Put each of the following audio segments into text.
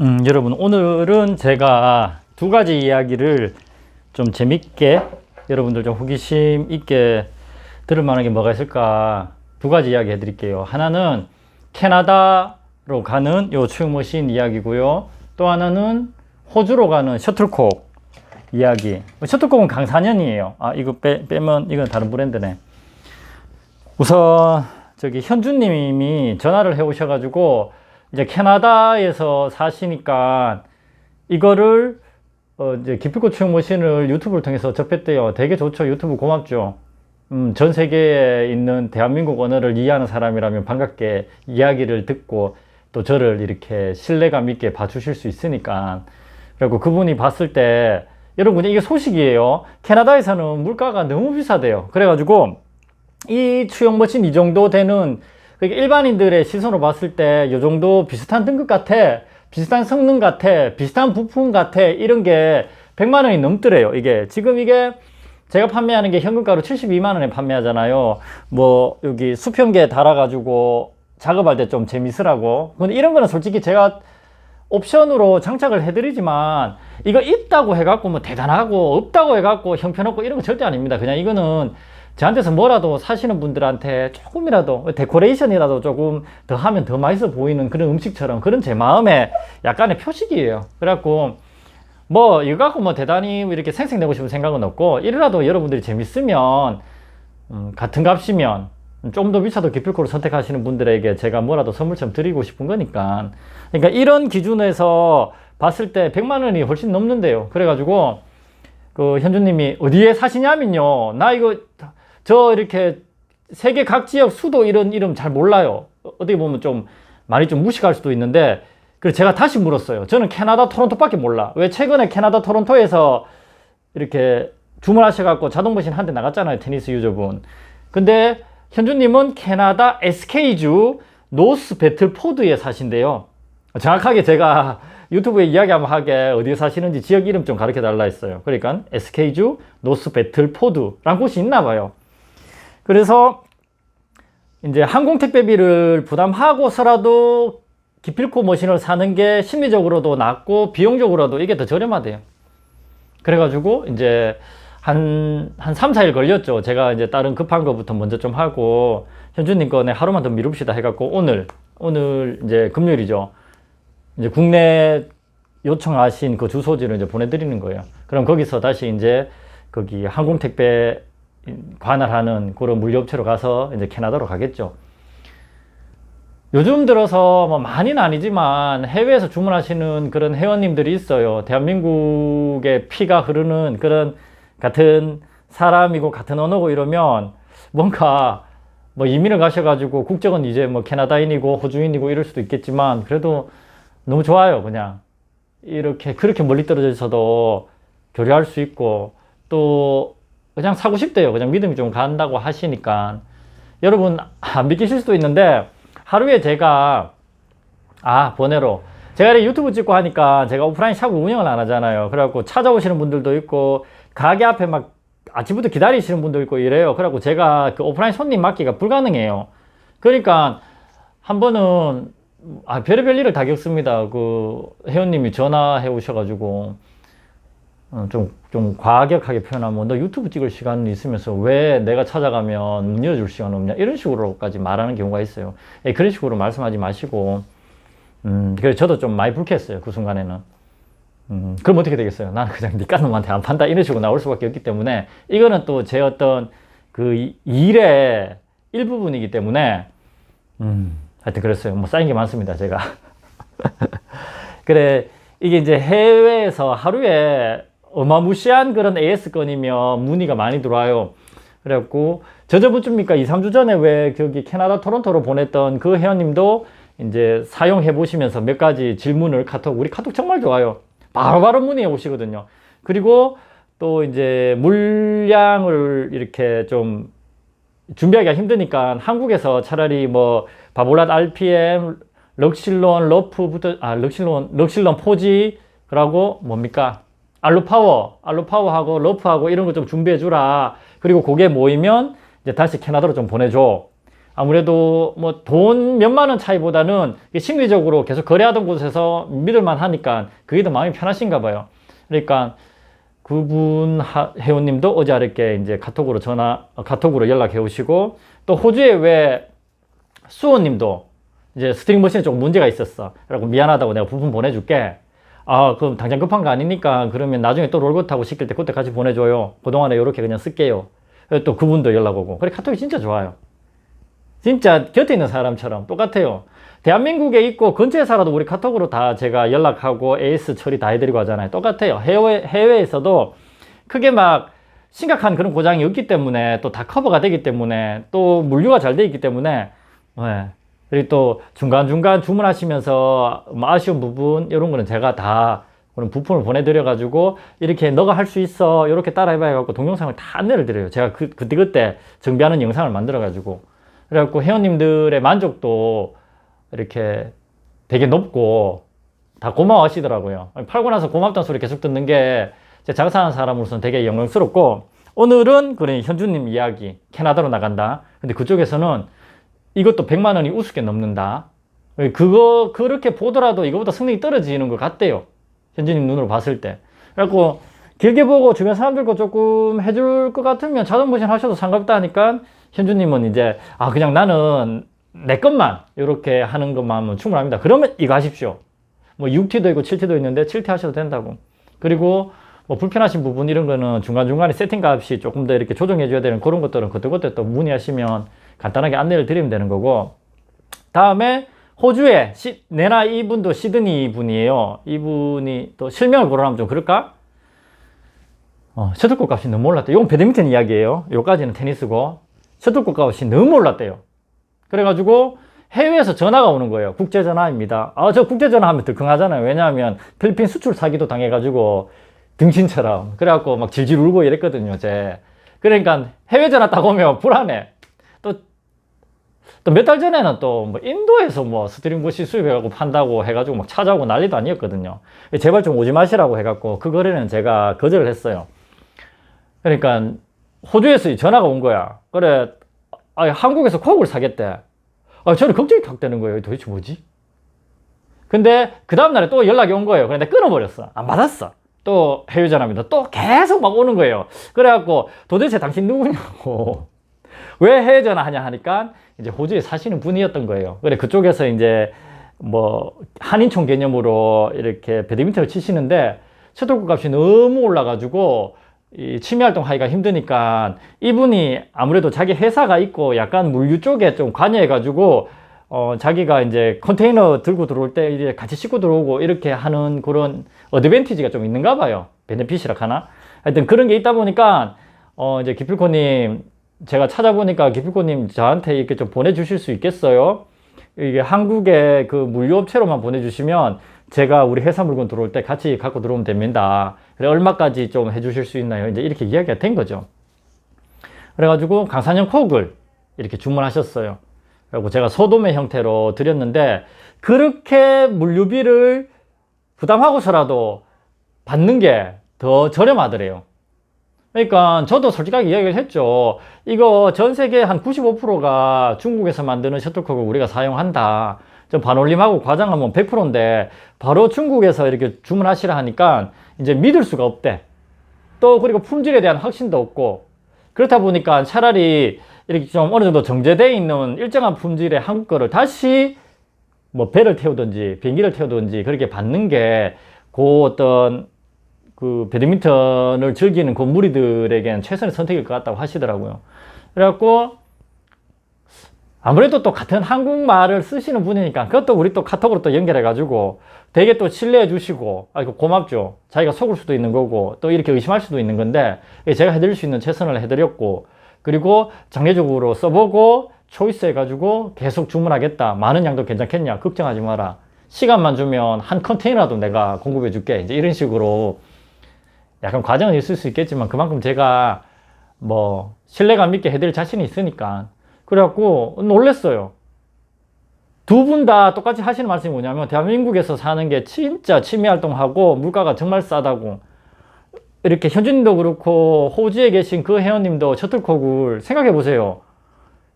음, 여러분 오늘은 제가 두 가지 이야기를 좀 재밌게 여러분들 좀 호기심 있게 들을 만한 게 뭐가 있을까 두 가지 이야기 해드릴게요. 하나는 캐나다로 가는 요 수영머신 이야기고요. 또 하나는 호주로 가는 셔틀콕 이야기. 셔틀콕은 강사년이에요. 아 이거 빼, 빼면 이건 다른 브랜드네. 우선 저기 현주님이 전화를 해 오셔가지고 이제 캐나다에서 사시니까 이거를 어 이제 기필코 추용 머신을 유튜브를 통해서 접했대요. 되게 좋죠. 유튜브 고맙죠. 음, 전 세계에 있는 대한민국 언어를 이해하는 사람이라면 반갑게 이야기를 듣고 또 저를 이렇게 신뢰감 있게 봐주실 수 있으니까. 그리고 그분이 봤을 때 여러분 이게 소식이에요. 캐나다에서는 물가가 너무 비싸대요. 그래가지고 이 추용 머신 이 정도 되는 그러니까 일반인들의 시선으로 봤을 때 이 정도 비슷한 등급 같아 비슷한 성능 같아 비슷한 부품 같아 이런 게 100만 원이 넘더래요. 이게 지금 이게 제가 판매하는 게 현금가로 72만 원에 판매하잖아요. 뭐 여기 수평계 달아 가지고 작업할 때 좀 재밌으라고. 근데 이런 거는 솔직히 제가 옵션으로 장착을 해드리지만 이거 있다고 해갖고 뭐 대단하고 없다고 해갖고 형편없고 이런 거 절대 아닙니다. 그냥 이거는 저한테서 뭐라도 사시는 분들한테 조금이라도 데코레이션이라도 조금 더 하면 더 맛있어 보이는 그런 음식처럼 그런 제 마음의 약간의 표식이에요. 그래갖고 뭐 이거 갖고 뭐 대단히 이렇게 생색내고 싶은 생각은 없고 이래라도 여러분들이 재밌으면 음, 같은 값이면 좀 더 비싸도 기필코를 선택하시는 분들에게 제가 뭐라도 선물처럼 드리고 싶은 거니까 그러니까 이런 기준에서 봤을 때 100만 원이 훨씬 넘는데요. 그래가지고 그 현주님이 어디에 사시냐면요. 나 이거 저 이렇게 세계 각 지역 수도 이런 이름 잘 몰라요. 어떻게 보면 좀 많이 좀 무식할 수도 있는데 그래서 제가 다시 물었어요. 저는 캐나다 토론토밖에 몰라. 왜 최근에 캐나다 토론토에서 이렇게 주문하셔갖고 자동머신 한 대 나갔잖아요. 테니스 유저분. 근데 현주님은 캐나다 SK주 노스 배틀포드에 사신대요. 정확하게 제가 유튜브에 이야기 한번 하게 어디에 사시는지 지역 이름 좀 가르쳐 달라 했어요. 그러니까 SK주 노스 배틀포드라는 곳이 있나 봐요. 그래서 이제 항공택배비를 부담하고서라도 기필코 머신을 사는 게 심리적으로도 낫고 비용적으로도 이게 더 저렴하대요. 그래가지고 이제 한, 한 3, 4일 걸렸죠. 제가 이제 다른 급한 거부터 먼저 좀 하고 현주님 거네 하루만 더 미룹시다 해갖고 오늘, 오늘 이제 금요일이죠. 이제 국내 요청하신 그 주소지를 이제 보내드리는 거예요. 그럼 거기서 다시 이제 거기 항공택배 관할하는 그런 물류업체로 가서 이제 캐나다로 가겠죠. 요즘 들어서 뭐 많이는 아니지만 해외에서 주문하시는 그런 회원님들이 있어요. 대한민국의 피가 흐르는 그런 같은 사람이고 같은 언어고 이러면 뭔가 뭐 이민을 가셔가지고 국적은 이제 뭐 캐나다인이고 호주인이고 이럴 수도 있겠지만 그래도 너무 좋아요. 그냥 이렇게 그렇게 멀리 떨어져 있어도 교류할 수 있고 또 그냥 사고 싶대요. 그냥 믿음이 좀 간다고 하시니까. 여러분, 안 믿기실 수도 있는데, 하루에 제가, 아, 번외로. 제가 이렇게 유튜브 찍고 하니까 제가 오프라인 샵을 운영을 안 하잖아요. 그래갖고 찾아오시는 분들도 있고, 가게 앞에 막 아침부터 기다리시는 분도 있고 이래요. 그래갖고 제가 그 오프라인 손님 맡기가 불가능해요. 그러니까 한 번은, 아, 별의별 일을 다 겪습니다. 그 회원님이 전화해 오셔가지고, 어, 좀, 좀 과격하게 표현하면 너 유튜브 찍을 시간 있으면서 왜 내가 찾아가면 문 열어줄 시간 없냐 이런 식으로까지 말하는 경우가 있어요. 예, 그런 식으로 말씀하지 마시고 음, 그래서 저도 좀 많이 불쾌했어요. 그 순간에는. 음, 그럼 어떻게 되겠어요? 나는 그냥 니까 놈한테 안 판다 이런 식으로 나올 수밖에 없기 때문에 이거는 또 제 어떤 그 이- 일의 일부분이기 때문에 음, 하여튼 그랬어요. 뭐 쌓인 게 많습니다. 제가. 그래 이게 이제 해외에서 하루에 어마무시한 그런 AS 건이면 문의가 많이 들어와요. 그래갖고 저저번주입니까 2, 3주 전에 왜 거기 캐나다 토론토로 보냈던 그 회원님도 이제 사용해 보시면서 몇 가지 질문을 카톡 우리 카톡 정말 좋아요. 바로바로 문의해 오시거든요. 그리고 또 이제 물량을 이렇게 좀 준비하기가 힘드니까 한국에서 차라리 뭐 바볼랏 RPM, 럭실론, 러프부터 아 럭실론, 럭실론 포지 그러고 뭡니까? 알루파워, 알루파워하고 러프하고 이런 거 좀 준비해 주라. 그리고 그게 모이면 이제 다시 캐나다로 좀 보내줘. 아무래도 뭐 돈 몇만 원 차이보다는 심리적으로 계속 거래하던 곳에서 믿을만 하니까 그게 더 마음이 편하신가 봐요. 그러니까 그분 하- 회원님도 어제 이렇게 이제 카톡으로 전화, 어, 카톡으로 연락해 오시고 또 호주에 왜 수호님도 이제 스트링 머신에 조금 문제가 있었어. 그래고 미안하다고 내가 부품 보내줄게. 아, 그럼 당장 급한 거 아니니까 그러면 나중에 또 롤고 타고 시킬 때 그때 같이 보내줘요. 그동안에 이렇게 그냥 쓸게요. 또 그분도 연락 오고. 그래, 카톡이 진짜 좋아요. 진짜 곁에 있는 사람처럼 똑같아요. 대한민국에 있고 근처에 살아도 우리 카톡으로 다 제가 연락하고 AS 처리 다 해드리고 하잖아요. 똑같아요. 해외, 해외에서도 크게 막 심각한 그런 고장이 없기 때문에 또 다 커버가 되기 때문에 또 물류가 잘돼 있기 때문에 네. 그리고 또 중간중간 주문하시면서 뭐 아쉬운 부분 이런 거는 제가 다 그런 부품을 보내드려 가지고 이렇게 너가 할 수 있어 이렇게 따라해봐 해갖고 동영상을 다 안내를 드려요. 제가 그, 그때 그때 정비하는 영상을 만들어 가지고. 그래갖고 회원님들의 만족도 이렇게 되게 높고 다 고마워 하시더라고요. 팔고 나서 고맙다는 소리 계속 듣는 게 제 장사하는 사람으로서는 되게 영광스럽고 오늘은 그런 현주님 이야기 캐나다로 나간다. 근데 그쪽에서는 이것도 100만 원이 우습게 넘는다. 그거 그렇게 보더라도 이거보다 성능이 떨어지는 것 같대요. 현진님 눈으로 봤을 때. 그래갖고 길게 보고 주변 사람들과 조금 해줄 것 같으면 자동 모션 하셔도 상관없다 하니까 현주님은 이제 아 그냥 나는 내 것만 이렇게 하는 것만 충분합니다. 그러면 이거 하십시오. 뭐 6T도 있고 7T도 있는데 7T 하셔도 된다고. 그리고 뭐 불편하신 부분 이런 거는 중간중간에 세팅 값이 조금 더 이렇게 조정해 줘야 되는 그런 것들은 그때그때 또 문의하시면 간단하게 안내를 드리면 되는 거고. 다음에 호주에 시, 내나 이분도 시드니 분이에요. 이분이 또 실명을 거론하면 좀 그럴까? 어, 셔틀콕 값이 너무 올랐대 이건 배드민턴 이야기예요. 요까지는 테니스고. 셔틀콕 값이 너무 올랐대요. 그래가지고 해외에서 전화가 오는 거예요. 국제전화입니다. 아 저 국제전화 하면 덜컹하잖아요. 왜냐하면 필리핀 수출 사기도 당해가지고 등신처럼 그래갖고 막 질질 울고 이랬거든요 제 그러니까 해외 전화 딱 오면 불안해 또 또 몇 달 전에는 또 뭐 인도에서 뭐 스트링 머신 수입해갖고 판다고 해가지고 막 찾아오고 난리도 아니었거든요. 제발 좀 오지 마시라고 해갖고 그 거래는 제가 거절을 했어요. 그러니까 호주에서 전화가 온 거야. 그래, 아, 한국에서 콕을 사겠대. 아, 저는 걱정이 탁 되는 거예요. 도대체 뭐지? 근데 그 다음날에 또 연락이 온 거예요. 그런데 끊어버렸어. 안 받았어. 또 해외 전화입니다. 또 계속 막 오는 거예요. 그래갖고 도대체 당신 누구냐고. 왜 해외 전화하냐 하니까 이제 호주에 사시는 분이었던 거예요. 그래 그쪽에서 이제 뭐 한인총 개념으로 이렇게 배드민턴을 치시는데 셔틀콕 값이 너무 올라가지고 이 취미 활동 하기가 힘드니까 이분이 아무래도 자기 회사가 있고 약간 물류 쪽에 좀 관여해가지고 어 자기가 이제 컨테이너 들고 들어올 때 이제 같이 싣고 들어오고 이렇게 하는 그런 어드밴티지가 좀 있는가 봐요. 베네핏이라 하나. 하여튼 그런 게 있다 보니까 어 이제 기필코님 제가 찾아보니까 기필코님 저한테 이렇게 좀 보내주실 수 있겠어요? 이게 한국의 그 물류업체로만 보내주시면 제가 우리 회사 물건 들어올 때 같이 갖고 들어오면 됩니다. 그래 얼마까지 좀 해주실 수 있나요? 이제 이렇게 이야기가 된 거죠. 그래가지고 강산형 콕을 이렇게 주문하셨어요. 그리고 제가 소도매 형태로 드렸는데 그렇게 물류비를 부담하고서라도 받는 게 더 저렴하더래요. 그러니까 저도 솔직하게 이야기를 했죠. 이거 전 세계 한 95%가 중국에서 만드는 셔틀콕을 우리가 사용한다. 좀 반올림하고 과장하면 100%인데 바로 중국에서 이렇게 주문하시라 하니까 이제 믿을 수가 없대. 또 그리고 품질에 대한 확신도 없고 그렇다 보니까 차라리 이렇게 좀 어느 정도 정제되어 있는 일정한 품질의 한국 거를 다시 뭐 배를 태우든지 비행기를 태우든지 그렇게 받는 게 그 어떤 그 배드민턴을 즐기는 그 무리들에게는 최선의 선택일 것 같다고 하시더라고요. 그래갖고 아무래도 또 같은 한국말을 쓰시는 분이니까 그것도 우리 또 카톡으로 또 연결해가지고 되게 또 신뢰해 주시고 아 이거 고맙죠. 자기가 속을 수도 있는 거고 또 이렇게 의심할 수도 있는 건데 제가 해드릴 수 있는 최선을 해드렸고 그리고 장례적으로 써보고 초이스 해가지고 계속 주문하겠다. 많은 양도 괜찮겠냐? 걱정하지 마라. 시간만 주면 한 컨테이너라도 내가 공급해 줄게. 이제 이런 식으로 약간 과정은 있을 수 있겠지만 그만큼 제가 뭐 신뢰감 있게 해드릴 자신이 있으니까 그래갖고 놀랬어요. 두 분 다 똑같이 하시는 말씀이 뭐냐면 대한민국에서 사는 게 진짜 취미 활동하고 물가가 정말 싸다고 이렇게 현준님도 그렇고 호주에 계신 그 회원님도 셔틀콕을 생각해 보세요.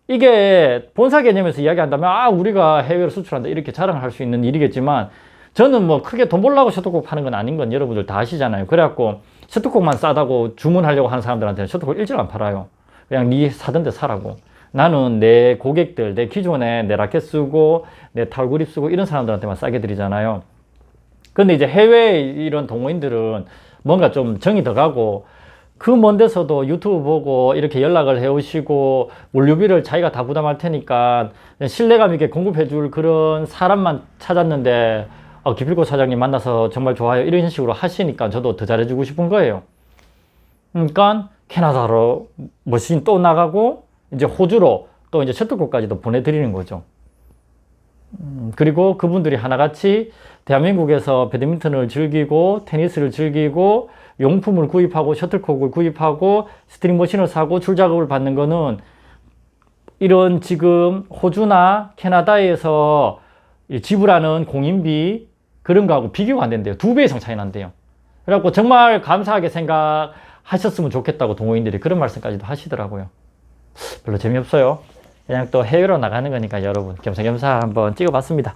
이게 본사 개념에서 이야기한다면 아 우리가 해외로 수출한다 이렇게 자랑을 할수 있는 일이겠지만 저는 뭐 크게 돈 벌려고 셔틀콕 파는 건 아닌 건 여러분들 다 아시잖아요. 그래갖고 셔틀콕만 싸다고 주문하려고 하는 사람들한테는 셔틀콕 일절 안 팔아요. 그냥 니 사던 데 사라고. 나는 내 고객들, 내 기존에 내 라켓 쓰고 내 탈그립 쓰고 이런 사람들한테만 싸게 드리잖아요. 근데 이제 해외 이런 동호인들은 뭔가 좀 정이 더 가고 그 먼 데서도 유튜브 보고 이렇게 연락을 해 오시고 물류비를 자기가 다 부담할 테니까 신뢰감 있게 공급해 줄 그런 사람만 찾았는데 어, 기필코 사장님 만나서 정말 좋아요 이런 식으로 하시니까 저도 더 잘해주고 싶은 거예요. 그러니까 캐나다로 머신 또 나가고 이제 호주로 또 이제 셔틀콕까지도 보내드리는 거죠. 음, 그리고 그분들이 하나같이 대한민국에서 배드민턴을 즐기고 테니스를 즐기고 용품을 구입하고 셔틀콕을 구입하고 스트링 머신을 사고 출작업을 받는 거는 이런 지금 호주나 캐나다에서 이 지불하는 공인비 그런 거하고 비교가 안 된대요. 두 배 이상 차이 난대요. 그래갖고 정말 감사하게 생각하셨으면 좋겠다고 동호인들이 그런 말씀까지도 하시더라고요. 별로 재미없어요. 그냥 또 해외로 나가는 거니까 여러분 겸사겸사 한번 찍어봤습니다.